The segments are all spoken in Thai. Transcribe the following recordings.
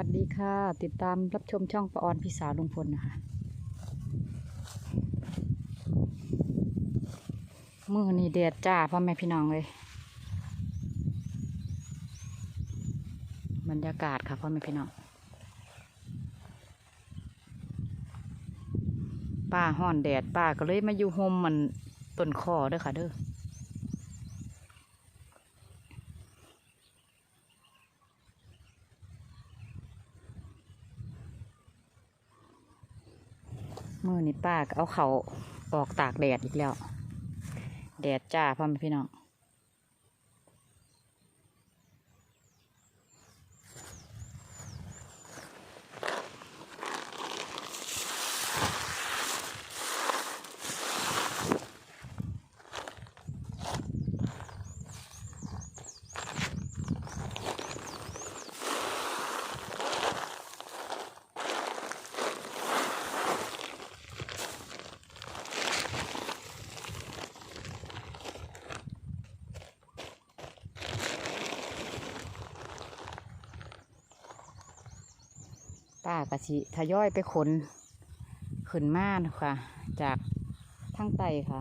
วัสดีค่ะ ติดตามรับชมช่องประออนพี่สาวลุงพลนะคะ มือนี่เดดจ้าพ่อแม่พี่น้องเลย บรรยากาศค่ะพ่อแม่พี่น้อง ป้าห่อนแดดป้าก็เลยมาอยู่โฮมมันต้นคอเด้อค่ะเด้อ มือนี่ป้าก็เอาเขาออกตากแดดอีกแล้ว แดดจ้าพ่อแม่พี่น้อง ป้ากะสิทยอยไปขนขึ้นมาค่ะ จากทั้งไตค่ะ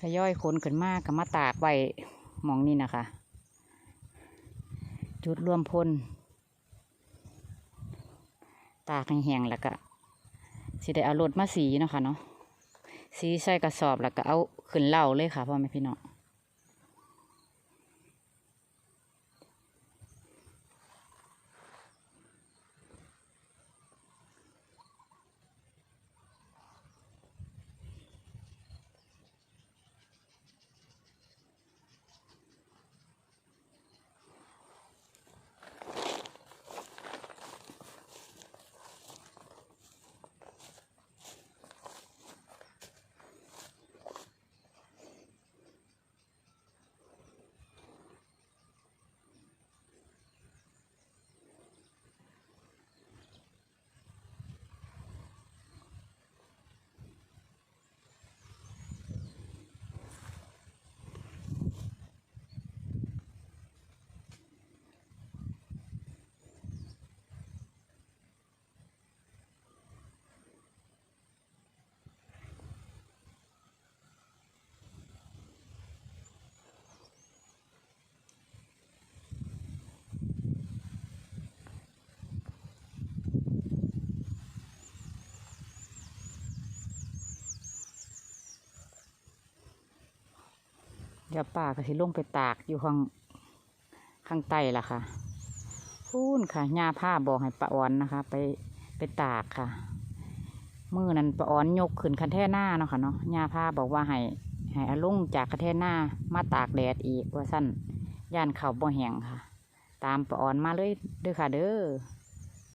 ทยอยขนขึ้นมากับมาตากไว้มองนี่นะคะ จุดรวมพลตากแห้งๆแล้วก็สิได้เอารถมาสีเนาะค่ะเนาะสีใส่กระสอบแล้วก็เอาขึ้นเหล่าเลยค่ะพ่อแม่พี่น้อง เดี๋ยวป่าก็สิลงไปตากอยู่ข้างข้างใต้ล่ะค่ะพูนค่ะหญ้าผ้าบอกให้ป้าออนนะคะ ไปไปตากค่ะมือนั้นป้าออนยกขึ้นคันแท่หน้าเนาะค่ะเนาะหญ้าผ้าบอกว่าให้ให้เอาลงจากคันแท่หน้ามาตากแดดอีกว่าสั้นย่านเขาบ่แห้งค่ะ ตามป้าออนมาเลยเด้อค่ะเด้อ